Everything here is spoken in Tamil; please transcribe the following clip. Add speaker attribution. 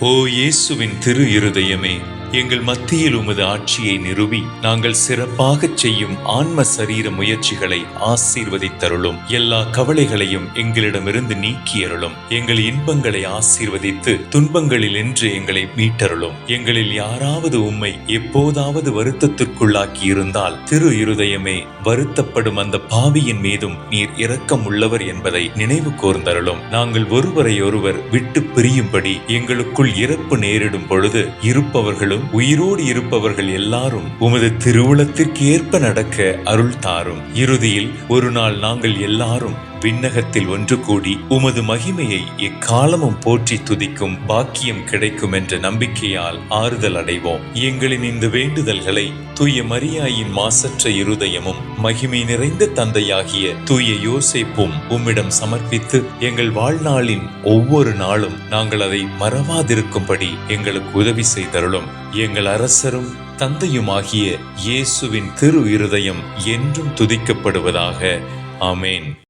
Speaker 1: ஓ இயேசுவின் திரு இருதயமே எங்கள் மத்தியில் உமது ஆட்சியை நிறுவி நாங்கள் சிறப்பாகச் செய்யும் ஆன்ம சரீர முயற்சிகளை ஆசீர்வதித்தருளும். எல்லா கவலைகளையும் எங்களிடமிருந்து நீக்கியருளும். எங்கள் இன்பங்களை ஆசீர்வதித்து துன்பங்களில் என்று எங்களை மீட்டருளும். எங்களில் யாராவது உம்மை எப்போதாவது வருத்தத்திற்குள்ளாக்கி இருந்தால் திரு இருதயமே வருத்தப்படும் அந்த பாவியின் மீதும் நீர் இரக்கம் உள்ளவர் என்பதை நினைவு கூர்ந்தருளும். நாங்கள் ஒருவரையொருவர் விட்டு பிரியும்படி எங்களுக்குள் இறப்பு நேரிடும் பொழுது இருப்பவர்களும் உயிரோடு இருப்பவர்கள் எல்லாரும் உமது திருவுளத்திற்கு ஏற்ப நடக்க அருள் தாரும். இறுதியில் ஒரு நாள் நாங்கள் எல்லாரும் விண்ணகத்தில் ஒன்று கூடி உமது மகிமையை எக்காலமும் போற்றி துதிக்கும் பாக்கியம் கிடைக்கும் என்ற நம்பிக்கையால் ஆறுதல் அடைவோம். எங்களின் இந்த வேண்டுதல்களை தூய மரியாயின் மாசற்ற இருதயமும் மகிமை நிறைந்த தந்தையாகிய தூய யோசேப்பும் உம்மிடம் சமர்ப்பித்து எங்கள் வாழ்நாளின் ஒவ்வொரு நாளும் நாங்கள் அதை மறவாதிருக்கும்படி எங்களுக்கு உதவி செய்தருளும். எங்கள் அரசரும் தந்தையுமாகிய இயேசுவின் திரு இருதயம் என்றும் துதிக்கப்படுவதாக. ஆமேன்.